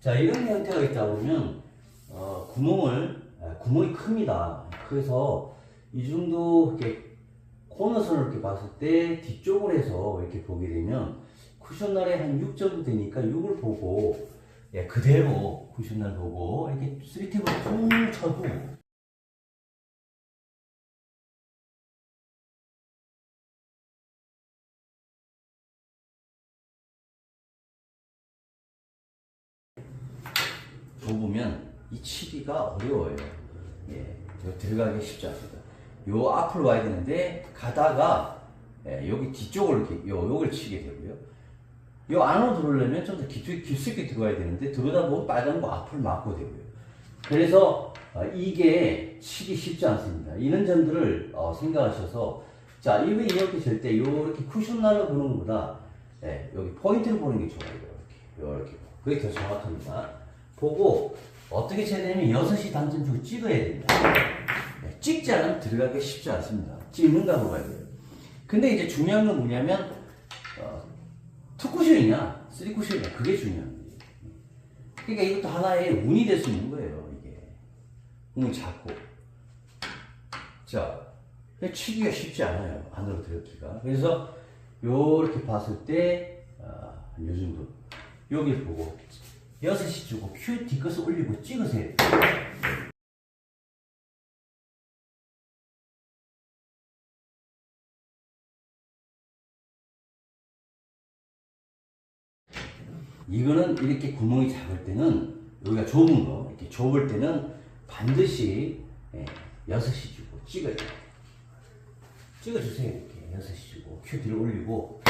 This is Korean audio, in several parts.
자, 이런 형태가 있다 보면, 어, 구멍을, 아, 구멍이 큽니다. 그래서 이 정도 이렇게 코너선을 이렇게 봤을 때 뒤쪽을 해서 이렇게 보게 되면 쿠션날에 한6 정도 되니까 6을 보고, 예, 그대로 쿠션날 보고 이렇게 3탭을 쭉 쳐도 좁으면 이 치기가 어려워요. 예, 저 들어가기 쉽지 않습니다. 요 앞을 와야 되는데 가다가 예, 여기 뒤쪽을 이렇게 요 요걸 치게 되고요. 요 안으로 들어오려면 좀 더 깊이 깊숙이 들어가야 되는데 들어오다 보면 빨간 거 앞을 막고 되고요. 그래서 어, 이게 치기 쉽지 않습니다. 이런 점들을 어, 생각하셔서 자 이거 이렇게 칠때 요렇게 쿠션 날로 보는 것보다 예, 여기 포인트를 보는 게 좋아요. 이렇게 요렇게 그게 더 정확합니다. 보고 어떻게 쳐야 되냐면 6시 당점 주고 찍어야 됩니다. 네, 찍지 않으면 들어가기 쉽지 않습니다. 찍는가 보아야 돼요. 근데 이제 중요한 건 뭐냐면 어, 투쿠션이냐 쓰리쿠션이냐 그게 거예요. 그러니까 이것도 하나의 운이 될 수 있는 거예요. 이게 운을 잡고 자 치기가 쉽지 않아요. 안으로 들어기가 그래서 요렇게 봤을 때 아, 요 정도 여기 보고 6시 주고 큐 뒤끝을 올리고 찍으세요. 이거는 이렇게 구멍이 작을 때는 여기가 좁은 거 이렇게 좁을 때는 반드시 예, 6시 주고 찍어야 돼요. 찍어주세요 이렇게 6시 주고 큐 뒤를 올리고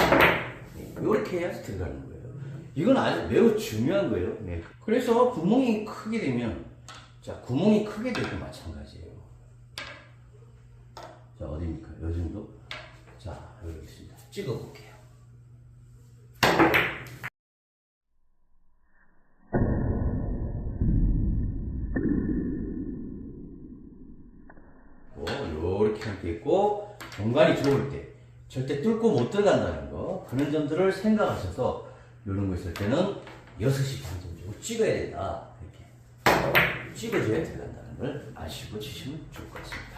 이렇게 해야 들어가는 거예요. 이건 아주 매우 중요한 거예요. 네. 그래서 구멍이 크게 되면 자 구멍이 크게 되도 마찬가지예요. 자 어디입니까? 요 정도. 자 여기 있습니다. 찍어볼게요. 있고 공간이 좁을 때 절대 뚫고 못 들어간다는 거 그런 점들을 생각하셔서 이런 거 있을 때는 6시 반 정도 찍어야 된다. 이렇게. 찍어줘야 들어간다는 걸 아시고 치시면 좋을 것 같습니다